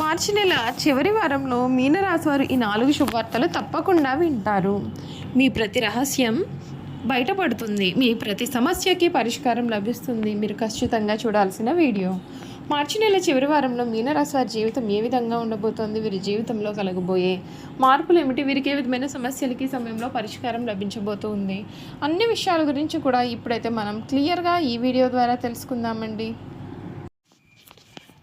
మార్చి నెల చివరి వారంలో మీనరాశి వారు ఈ నాలుగు శుభవార్తలు తప్పకుండా వింటారు. మీ ప్రతి రహస్యం బయటపడుతుంది. మీ ప్రతి సమస్యకి పరిష్కారం లభిస్తుంది. మీరు ఖచ్చితంగా చూడాల్సిన వీడియో. మార్చి నెల చివరి వారంలో మీనరాశి వారి జీవితం ఏ విధంగా ఉండబోతోంది? వీరి జీవితంలో కలగబోయే మార్పులు ఏమిటి? వీరికి ఏ విధమైన సమస్యలకి సమయంలో పరిష్కారం లభించబోతుంది? అన్ని విషయాల గురించి కూడా ఇప్పుడైతే మనం క్లియర్గా ఈ వీడియో ద్వారా తెలుసుకుందామండి.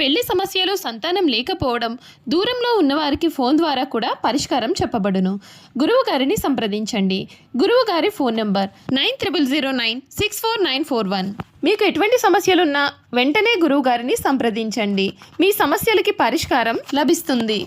పెళ్ళి సమస్యలు సంతానం లేకపోవడం దూరంలో ఉన్నవారికి ఫోన్ ద్వారా కూడా పరిష్కారం చెప్పబడును. గురువు గారిని సంప్రదించండి. గురువు గారి phone number nine triple zero nine six four nine four one. మీకు ఎటువంటి సమస్యలున్నా వెంటనే గురువు గారిని సంప్రదించండి. మీ సమస్యలకి పరిష్కారం లభిస్తుంది.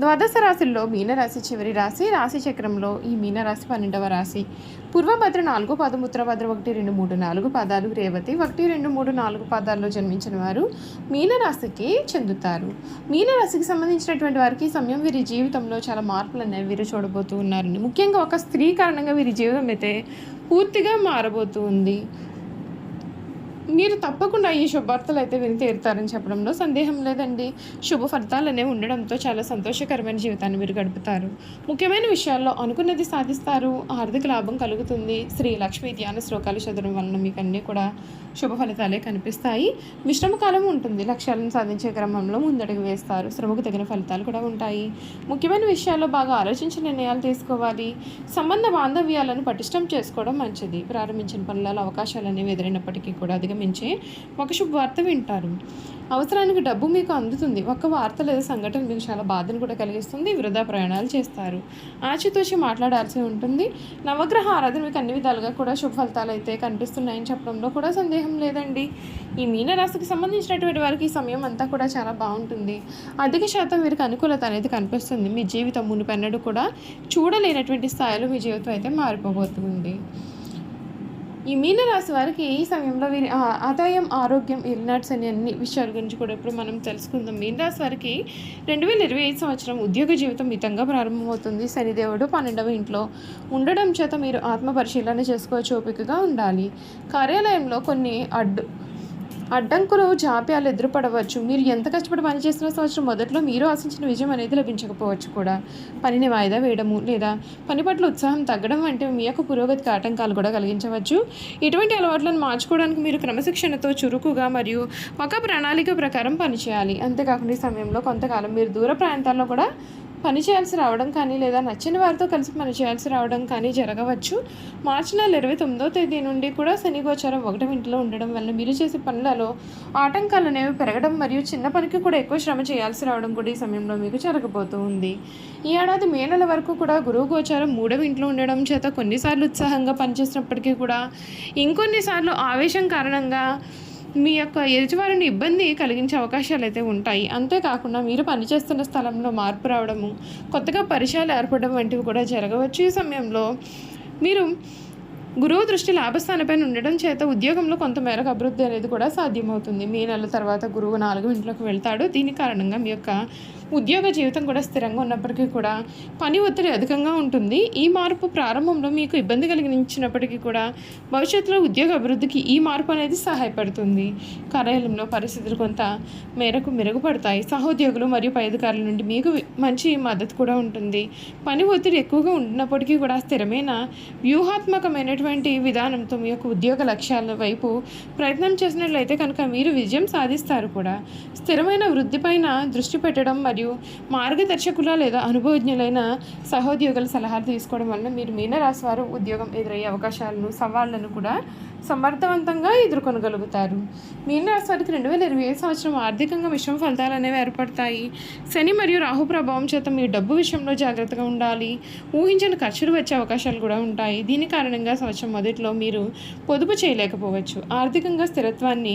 ద్వాదశ రాశుల్లో మీనరాశి చివరి రాశి రాశి చక్రంలో ఈ మీనరాశి పన్నెండవ రాశి. పూర్వభద్ర నాలుగు పాదం ఉత్తరభద్ర ఒకటి రెండు మూడు నాలుగు పాదాలు రేవతి ఒకటి రెండు మూడు నాలుగు పాదాల్లో జన్మించిన వారు మీనరాశికి చెందుతారు. మీనరాశికి సంబంధించినటువంటి వారికి సమయం వీరి జీవితంలో చాలా మార్పులు అనేవి వీరు చూడబోతూ ఉన్నారండి. ముఖ్యంగా ఒక స్త్రీ కారణంగా వీరి జీవితం అయితే పూర్తిగా మారబోతూ ఉంది. మీరు తప్పకుండా ఈ శుభార్తలు అయితే విని తీరుతారని చెప్పడంలో సందేహం లేదండి. శుభ ఫలితాలు అనేవి ఉండడంతో చాలా సంతోషకరమైన జీవితాన్ని మీరు గడుపుతారు. ముఖ్యమైన విషయాల్లో అనుకున్నది సాధిస్తారు. ఆర్థిక లాభం కలుగుతుంది. శ్రీ లక్ష్మీ ధ్యాన శ్లోకాలు చదవడం వలన మీకు అన్నీ కూడా శుభ ఫలితాలే కనిపిస్తాయి. మిశ్రమ కాలం ఉంటుంది. లక్ష్యాలను సాధించే క్రమంలో ముందడుగు వేస్తారు. శ్రమకు తగిన ఫలితాలు కూడా ఉంటాయి. ముఖ్యమైన విషయాల్లో బాగా ఆలోచించి నిర్ణయాలు తీసుకోవాలి. సంబంధ బాంధవ్యాలను పటిష్టం చేసుకోవడం మంచిది. ప్రారంభించిన పనులలో అవకాశాలు అనేవి ఎదురైనప్పటికీ కూడా అధిగమించే ఒక శుభవార్త వింటారు. అవసరానికి డబ్బు మీకు అందుతుంది. ఒక వార్త లేదా సంఘటన మీకు చాలా బాధను కూడా కలిగిస్తుంది. వృధా ప్రయాణాలు చేస్తారు. ఆచితూచి మాట్లాడాల్సి ఉంటుంది. నవగ్రహ ఆరాధన మీకు అన్ని విధాలుగా కూడా శుభ ఫలితాలు అయితే కనిపిస్తున్నాయని చెప్పడంలో కూడా సందేహం లేదండి. ఈ మీనరాశికి సంబంధించినటువంటి వారికి ఈ సమయం అంతా కూడా చాలా బాగుంటుంది. అధిక శాతం వీరికి అనుకూలత అనేది కనిపిస్తుంది. మీ జీవితం మునిపెన్నడు కూడా చూడలేనటువంటి స్థాయిలో మీ జీవితం అయితే మారిపోబోతుంది. ఈ మీనరాశి వారికి ఈ సమయంలో వీరి ఆదాయం ఆరోగ్యం ఇల్నాట్స్ అనే అన్ని విషయాల గురించి కూడా ఇప్పుడు మనం తెలుసుకుందాం. మీనరాశి వారికి రెండు వేల ఇరవై ఐదు సంవత్సరం ఉద్యోగ జీవితం మితంగా ప్రారంభమవుతుంది. శనిదేవుడు పన్నెండవ ఇంట్లో ఉండడం చేత మీరు ఆత్మ పరిశీలన చేసుకోవచ్చు ఓపికగా ఉండాలి. కార్యాలయంలో కొన్ని అడ్డు అడ్డంకులు జాప్యాలు ఎదురుపడవచ్చు. మీరు ఎంత కష్టపడి పనిచేసిన సంవత్సరం మొదట్లో మీరు ఆశించిన విజయం అనేది లభించకపోవచ్చు కూడా. పనిని వాయిదా వేయడము లేదా పని పట్ల ఉత్సాహం తగ్గడం వంటి మీ యొక్క పురోగతికి ఆటంకాలు కూడా కలిగించవచ్చు. ఇటువంటి అలవాట్లను మార్చుకోవడానికి మీరు క్రమశిక్షణతో చురుకుగా మరియు ఒక ప్రణాళిక ప్రకారం పనిచేయాలి. అంతేకాకుండా ఈ సమయంలో కొంతకాలం మీరు దూర ప్రాంతాల్లో కూడా పని చేయాల్సి రావడం కానీ లేదా నచ్చిన వారితో కలిసి పని చేయాల్సి రావడం కానీ జరగవచ్చు. మార్చి నెల ఇరవై తొమ్మిదో తేదీ నుండి కూడా శని గోచారం ఒకటి ఇంట్లో ఉండడం వల్ల మీరు చేసే పనులలో ఆటంకాలు అనేవి పెరగడం మరియు చిన్న పనికి కూడా ఎక్కువ శ్రమ చేయాల్సి రావడం కూడా ఈ సమయంలో మీకు జరగబోతూ ఉంది. ఈ ఏడాది మే నెల వరకు కూడా గురువు గోచారం మూడవ ఇంట్లో ఉండడం చేత కొన్నిసార్లు ఉత్సాహంగా పనిచేసినప్పటికీ కూడా ఇంకొన్నిసార్లు ఆవేశం కారణంగా మీ యొక్క ఎదుటివారిని ఇబ్బంది కలిగించే అవకాశాలు అయితే ఉంటాయి. అంతేకాకుండా మీరు పనిచేస్తున్న స్థలంలో మార్పు రావడము కొత్తగా పరిచయాలు ఏర్పడడం వంటివి కూడా జరగవచ్చు. ఈ సమయంలో మీరు గురువు దృష్టి లాభస్థానపైన ఉండడం చేత ఉద్యోగంలో కొంత మేరకు అభివృద్ధి అనేది కూడా సాధ్యమవుతుంది. మీ నెల తర్వాత గురువు నాలుగు ఇంట్లోకి వెళ్తాడు. దీని కారణంగా మీ యొక్క ఉద్యోగ జీవితం కూడా స్థిరంగా ఉన్నప్పటికీ కూడా పని ఒత్తిడి అధికంగా ఉంటుంది. ఈ మార్పు ప్రారంభంలో మీకు ఇబ్బంది కలిగించినప్పటికీ కూడా భవిష్యత్తులో ఉద్యోగ అభివృద్ధికి ఈ మార్పు అనేది సహాయపడుతుంది. కార్యాలయంలో పరిస్థితులు కొంత మేరకు మెరుగుపడతాయి. సహోద్యోగులు మరియు పై అధికారుల నుండి మీకు మంచి మద్దతు కూడా ఉంటుంది. పని ఒత్తిడి ఎక్కువగా ఉన్నప్పటికీ కూడా స్థిరమైన వ్యూహాత్మకమైన వ్యూహాత్మకమైనటువంటి విధానంతో మీ యొక్క ఉద్యోగ లక్ష్యాల వైపు ప్రయత్నం చేసినట్లయితే కనుక మీరు విజయం సాధిస్తారు కూడా. స్థిరమైన వృద్ధిపైన దృష్టి పెట్టడం మరియు మార్గదర్శకుల లేదా అనుభవజ్ఞులైన సహోద్యోగుల సలహాలు తీసుకోవడం వలన మీరు మీనరాశి వారు ఉద్యోగం ఎదురయ్యే అవకాశాలను సవాళ్ళను కూడా సమర్థవంతంగా ఎదుర్కొనగలుగుతారు. మీనరాశి వారికి రెండు వేల ఇరవై ఐదు సంవత్సరం ఆర్థికంగా మిశ్రమ ఫలితాలు అనేవి ఏర్పడతాయి. శని మరియు రాహు ప్రభావం చేత మీ డబ్బు విషయంలో జాగ్రత్తగా ఉండాలి. ఊహించిన ఖర్చులు వచ్చే అవకాశాలు కూడా ఉంటాయి. దీని కారణంగా సంవత్సరం మొదట్లో మీరు పొదుపు చేయలేకపోవచ్చు. ఆర్థికంగా స్థిరత్వాన్ని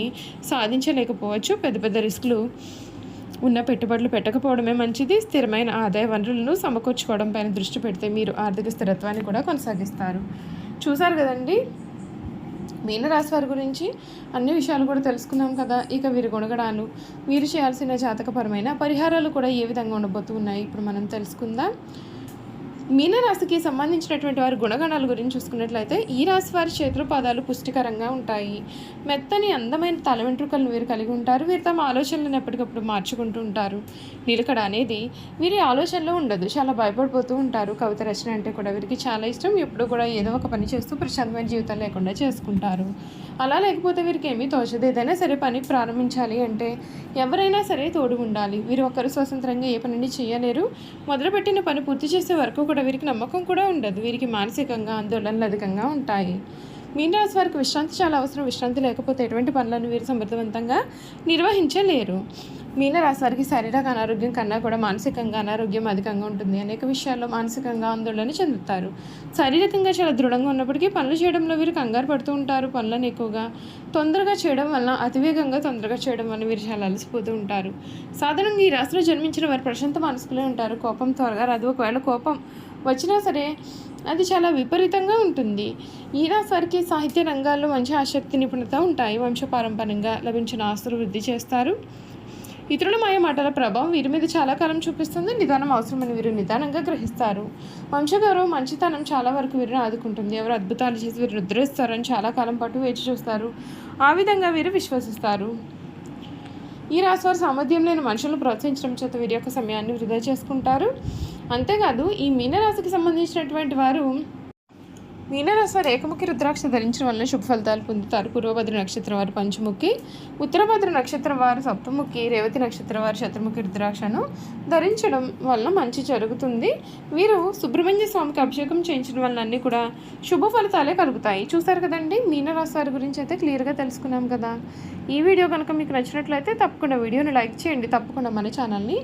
సాధించలేకపోవచ్చు. పెద్ద పెద్ద రిస్కులు ఉన్న పెట్టుబడులు పెట్టకపోవడమే మంచిది. స్థిరమైన ఆదాయ వనరులను సమకూర్చుకోవడం పైన దృష్టి పెడితే మీరు ఆర్థిక స్థిరత్వాన్ని కూడా కొనసాగిస్తారు. చూసారు కదండి? మీనరాశి వారి గురించి అన్ని విషయాలు కూడా తెలుసుకున్నాం కదా. ఇక వీరి గుణగణాలు వీరు చేయాల్సిన జాతకపరమైన పరిహారాలు కూడా ఏ విధంగా ఉండబోతున్నాయి ఇప్పుడు మనం తెలుసుకుందాం. మీనరాశికి సంబంధించినటువంటి వారి గుణగణాల గురించి చూసుకున్నట్లయితే ఈ రాశి వారి చేతులు పాదాలు పుష్టికరంగా ఉంటాయి. మెత్తని అందమైన తల వెంట్రుకలను వీరు కలిగి ఉంటారు. వీరు తమ ఆలోచనలను ఎప్పటికప్పుడు మార్చుకుంటూ ఉంటారు. నిలకడ అనేది వీరి ఆలోచనలో ఉండదు. చాలా భయపడిపోతూ ఉంటారు. కవిత రచన అంటే కూడా వీరికి చాలా ఇష్టం. ఎప్పుడు కూడా ఏదో ఒక పని చేస్తూ ప్రశాంతమైన జీవితం లేకుండా చేసుకుంటారు. అలా లేకపోతే వీరికి ఏమీ తోచదు. ఏదైనా సరే పని ప్రారంభించాలి అంటే ఎవరైనా సరే తోడు ఉండాలి. వీరు ఒకరు స్వతంత్రంగా ఏ పనిని చేయలేరు. మొదలుపెట్టిన పని పూర్తి చేసే వరకు కూడా వీరికి నమ్మకం కూడా ఉండదు. వీరికి మానసికంగా ఆందోళనలు అధికంగా ఉంటాయి. మీనరాశి వారికి విశ్రాంతి చాలా అవసరం. విశ్రాంతి లేకపోతే ఎటువంటి పనులను వీరు సమర్థవంతంగా నిర్వహించలేరు. మీనరాశి వారికి శారీరక అనారోగ్యం కన్నా కూడా మానసికంగా అనారోగ్యం అధికంగా ఉంటుంది. అనేక విషయాల్లో మానసికంగా ఆందోళన చెందుతారు. శారీరకంగా చాలా దృఢంగా ఉన్నప్పటికీ పనులు చేయడంలో వీరు కంగారు పడుతూ ఉంటారు. పనులను ఎక్కువగా తొందరగా చేయడం వలన అతివేగంగా తొందరగా చేయడం వల్ల వీరు చాలా అలసిపోతూ ఉంటారు. సాధారణంగా ఈ రాశిలో జన్మించిన వారు ప్రశాంత మనసుకులే ఉంటారు. కోపం త్వరగా రాదు. ఒకవేళ కోపం వచ్చినా సరే అది చాలా విపరీతంగా ఉంటుంది. ఈ వారికి సాహిత్య రంగాల్లో మంచి ఆసక్తి నిపుణత ఉంటాయి. వంశపారంపర్యంగా లభించిన ఆస్తులు వృద్ధి చేస్తారు. ఇతరుల మాయ మాటల ప్రభావం వీరి మీద చాలా కాలం చూపిస్తుంది. నిదానం అవసరమని వీరు నిదానంగా గ్రహిస్తారు. వంశగౌరవం మంచితనం చాలా వరకు వీరిని ఆదుకుంటుంది. ఎవరు అద్భుతాలు చేసి వీరు నిద్రిస్తారని చాలా కాలం పాటు వేచి చూస్తారు. ఆ విధంగా వీరు విశ్వసిస్తారు. ఈ రాశవారి సామర్థ్యం లేని మనుషులను ప్రోత్సహించడం చేత వీరి యొక్క సమయాన్ని వృధా చేసుకుంటారు. అంతేకాదు ఈ మీనరాశికి సంబంధించినటువంటి వారు మీనరాశి వారు ఏకముఖి రుద్రాక్ష ధరించడం వలన శుభ ఫలితాలు పొందుతారు. పూర్వభద్ర నక్షత్రం వారు పంచముఖి ఉత్తరభద్ర నక్షత్రం వారు సప్తముఖి రేవతి నక్షత్రం వారు శత్రుముఖి రుద్రాక్షను ధరించడం వలన మంచి జరుగుతుంది. వీరు సుబ్రహ్మణ్య స్వామికి అభిషేకం చేయించడం వలన అన్నీ కూడా శుభ ఫలితాలే కలుగుతాయి. చూసారు కదండి? మీనరాశి వారి గురించి అయితే క్లియర్గా తెలుసుకున్నాం కదా. ఈ వీడియో కనుక మీకు నచ్చినట్లయితే తప్పకుండా వీడియోని లైక్ చేయండి. తప్పకుండా మన ఛానల్ని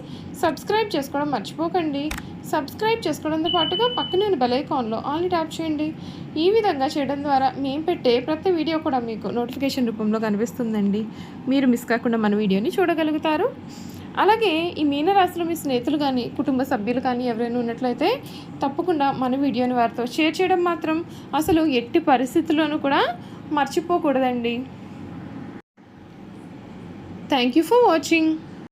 సబ్స్క్రైబ్ చేసుకోవడం మర్చిపోకండి. సబ్స్క్రైబ్ చేసుకోవడంతో పాటుగా పక్కనే బెల్ ఐకాన్లో ఆల్ని ట్యాప్ చేయండి. ఈ విధంగా చేయడం ద్వారా మేము పెట్టే ప్రతి వీడియో కూడా మీకు నోటిఫికేషన్ రూపంలో కనిపిస్తుందండి. మీరు మిస్ కాకుండా మన వీడియోని చూడగలుగుతారు. అలాగే ఈ మీనరాశిలో మీ స్నేహితులు కానీ కుటుంబ సభ్యులు కానీ ఎవరైనా ఉన్నట్లయితే తప్పకుండా మన వీడియోని వారితో షేర్ చేయడం మాత్రం అసలు ఎట్టి పరిస్థితుల్లోనూ కూడా మర్చిపోకూడదండి. Thank you for watching